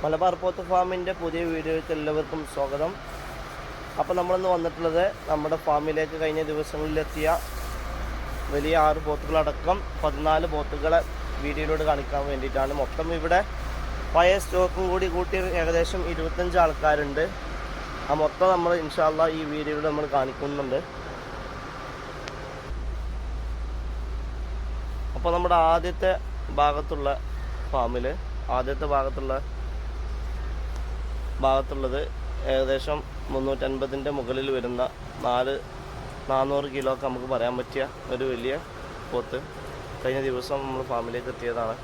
മലബാർ പോത്ത് ഫാമിന്റെ പുതിയ വീഡിയോയ്ക്ക് എല്ലാവർക്കും സ്വാഗതം. അപ്പോൾ നമ്മളിന്ന് വന്നിട്ടുള്ളത് നമ്മുടെ ഫാമിലേക്ക് കഴിഞ്ഞ ദിവസങ്ങളിലെത്തിയ വലിയ ആറ് പോത്തുകളടക്കം പതിനാല് പോത്തുകളെ വീഡിയോയിലൂടെ കാണിക്കാൻ വേണ്ടിയിട്ടാണ്. മൊത്തം ഇവിടെ പഴയ സ്റ്റോക്കും കൂടി കൂട്ടി ഏകദേശം ഇരുപത്തഞ്ച് ആൾക്കാരുണ്ട്. ആ മൊത്തം നമ്മൾ ഇൻഷാല്ല ഈ വീഡിയോയിൽ നമ്മൾ കാണിക്കുന്നുണ്ട്. അപ്പോൾ നമ്മുടെ ആദ്യത്തെ ഭാഗത്തുള്ള ഫാമിൽ ആദ്യത്തെ ഭാഗത്തുള്ള ഭാഗത്തുള്ളത് ഏകദേശം മുന്നൂറ്റൻപതിന്റെ മുകളിൽ വരുന്ന നാല് നാനൂറ് കിലോ ഒക്കെ നമുക്ക് പറയാൻ പറ്റിയ ഒരു വലിയ പോത്ത്. കഴിഞ്ഞ ദിവസം നമ്മൾ ഫാമിലേക്ക് എത്തിയതാണ്.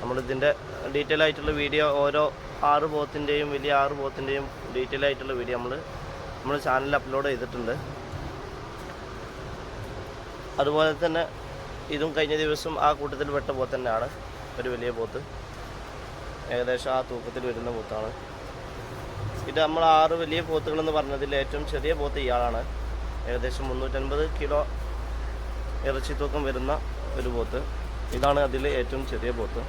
നമ്മളിതിന്റെ ഡീറ്റെയിൽ ആയിട്ടുള്ള വീഡിയോ ഓരോ ആറ് പോത്തിന്റെയും വലിയ ആറ് പോത്തിന്റെയും ഡീറ്റെയിൽ ആയിട്ടുള്ള വീഡിയോ നമ്മൾ നമ്മൾ ചാനലിൽ അപ്ലോഡ് ചെയ്തിട്ടുണ്ട്. അതുപോലെ തന്നെ ഇതും കഴിഞ്ഞ ദിവസം ആ കൂട്ടത്തിൽ പെട്ട പോത്ത് തന്നെയാണ്. ഒരു വലിയ പോത്ത്. ഏകദേശം ആ തൂക്കത്തിൽ വരുന്ന പോത്താണ്. ഇത് നമ്മൾ ആറ് വലിയ പോത്തുകൾ എന്ന് പറഞ്ഞതിൽ ഏറ്റവും ചെറിയ പോത്ത് ഇയാളാണ്. ഏകദേശം മുന്നൂറ്റൻപത് കിലോ ഇറച്ചി തൂക്കം വരുന്ന ഒരു പോത്ത്. ഇതാണ് അതിൽ ഏറ്റവും ചെറിയ പോത്ത്.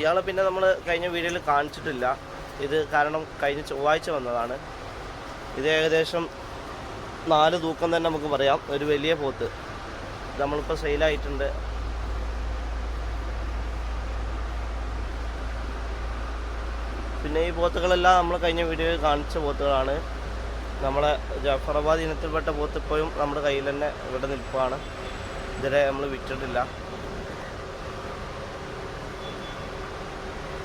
ഇയാളെ പിന്നെ നമ്മൾ കഴിഞ്ഞ വീഡിയോയിൽ കാണിച്ചിട്ടില്ല. ഇത് കാരണം കഴിഞ്ഞ ചൊവ്വാഴ്ച വന്നതാണ്. ഇത് ഏകദേശം നാല് തൂക്കം തന്നെ നമുക്ക് പറയാം. ഒരു വലിയ പോത്ത്. നമ്മളിപ്പോൾ സെയിലായിട്ടുണ്ട് പിന്നെ ഈ പോത്തുകളെല്ലാം നമ്മൾ കഴിഞ്ഞ വീഡിയോയിൽ കാണിച്ച പോത്തുകളാണ്. നമ്മളെ ജഫറാബാദ് ഇനത്തിൽപ്പെട്ട പോത്ത് ഇപ്പോഴും നമ്മുടെ കയ്യിൽ തന്നെ ഇവിടെ നിൽപ്പാണ്. ഇതുവരെ നമ്മൾ വിറ്റിട്ടില്ല.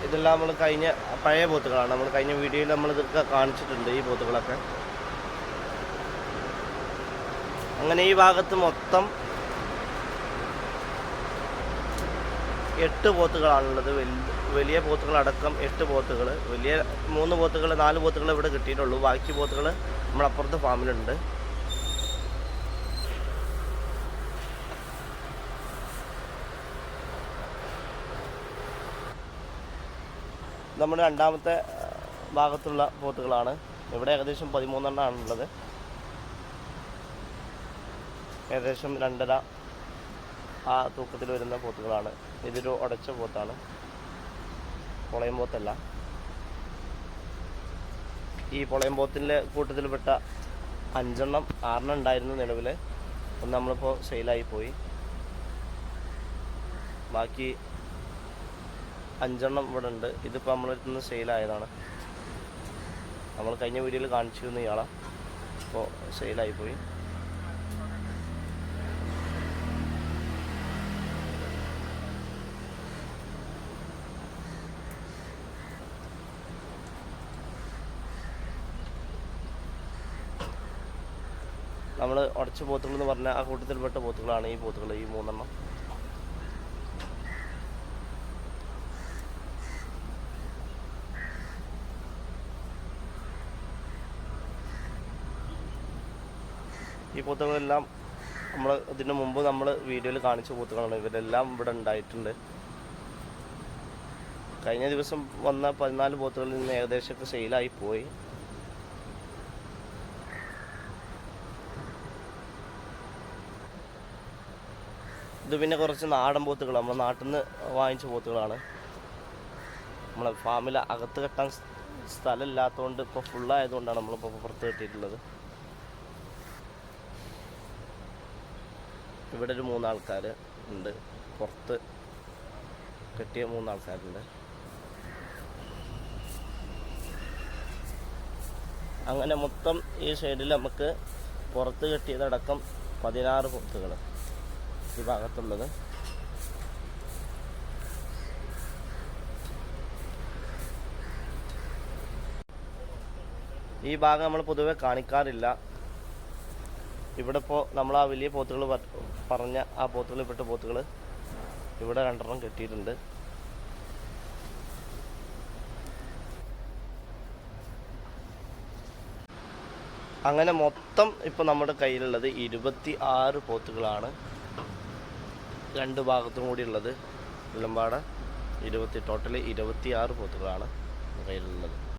ഇതെല്ലാം നമ്മൾ കഴിഞ്ഞ പഴയ പോത്തുകളാണ്. നമ്മൾ കഴിഞ്ഞ വീഡിയോയിൽ നമ്മൾ ഇതൊക്കെ കാണിച്ചിട്ടുണ്ട് ഈ പോത്തുകളൊക്കെ. അങ്ങനെ ഈ ഭാഗത്ത് മൊത്തം എട്ട് പോത്തുകളാണുള്ളത്. വലിയ പോത്തുകളടക്കം എട്ട് പോത്തുകൾ വലിയ മൂന്ന് പോത്തുകൾ നാല് പോത്തുകൾ ഇവിടെ കിട്ടിയിട്ടുള്ളൂ. ബാക്കി പോത്തുകൾ നമ്മളപ്പുറത്തെ ഫാമിലുണ്ട്. നമ്മുടെ രണ്ടാമത്തെ ഭാഗത്തുള്ള പോത്തുകളാണ്. ഇവിടെ ഏകദേശം പതിമൂന്നെണ്ണമാണുള്ളത് ഏകദേശം രണ്ടര ആ തൂക്കത്തിൽ വരുന്ന പോത്തുകളാണ്. ഇതൊരു ഉടച്ച പോത്താണ്. പൊളയം പോത്തല്ല. ഈ പൊളയം പോത്തിന്റെ കൂട്ടത്തിൽപ്പെട്ട അഞ്ചെണ്ണം ആറെണ്ണം ഉണ്ടായിരുന്നു നിലവിൽ ഒന്ന് നമ്മളിപ്പോൾ സെയിലായി പോയി. ബാക്കി അഞ്ചെണ്ണം ഇവിടെ ഉണ്ട്. ഇതിപ്പോൾ നമ്മളടുത്ത് നിന്ന് സെയിലായതാണ്. നമ്മൾ കഴിഞ്ഞ വീഡിയോയിൽ കാണിച്ചിരുന്നു ഇയാളെ. ഇപ്പോൾ സെയിലായി പോയി. നമ്മൾ ഉടച്ച പോത്തുകൾ എന്ന് പറഞ്ഞാൽ ആ കൂട്ടത്തിൽപ്പെട്ട പോത്തുകളാണ് ഈ പോത്തുകൾ ഈ മൂന്നെണ്ണം. ഈ പോത്തുകളെല്ലാം നമ്മൾ ഇതിന് മുമ്പ് നമ്മൾ വീഡിയോയിൽ കാണിച്ച പോത്തുകളാണ്. ഇവരെല്ലാം ഇവിടെ ഉണ്ടായിട്ടുണ്ട്. കഴിഞ്ഞ ദിവസം വന്ന പതിനാല് പോത്തുകളിൽ നിന്ന് ഏകദേശമൊക്കെ സെയിലായി പോയി. ഇത് പിന്നെ കുറച്ച് നാടൻ പോത്തുകൾ നമ്മുടെ നാട്ടിൽ നിന്ന് വാങ്ങിച്ച പോത്തുകളാണ്. നമ്മളെ ഫാമിൽ അകത്ത് കെട്ടാൻ സ്ഥലമില്ലാത്തതുകൊണ്ട് ഇപ്പോൾ ഫുള്ളായതുകൊണ്ടാണ് നമ്മളിപ്പോൾ പുറത്ത് കെട്ടിയിട്ടുള്ളത്. ഇവിടെ ഒരു മൂന്നാൾക്കാർ ഉണ്ട്. പുറത്ത് കെട്ടിയ മൂന്നാൾക്കാരുണ്ട്. അങ്ങനെ മൊത്തം ഈ സൈഡിൽ നമുക്ക് പുറത്ത് കെട്ടിയതടക്കം പതിനാറ് പോത്തുകൾ ഈ ഭാഗത്തുള്ളത്. ഈ ഭാഗം നമ്മൾ പൊതുവെ കാണിക്കാറില്ല. ഇവിടെ ഇപ്പോൾ നമ്മൾ ആ വലിയ പോത്തുകൾ പറഞ്ഞ ആ പോത്തുകൾ പെട്ട പോത്തുകൾ ഇവിടെ രണ്ടെണ്ണം കെട്ടിയിട്ടുണ്ട്. അങ്ങനെ മൊത്തം ഇപ്പോൾ നമ്മുടെ കയ്യിലുള്ളത് ഇരുപത്തി ആറ് പോത്തുകളാണ്. രണ്ട് ഭാഗത്തും കൂടി ഉള്ളത് എല്ലാം ഇരുപത്തി ടോട്ടൽ ഇരുപത്തി ആറ് പോത്തുകളാണ് കയ്യിലുള്ളത്.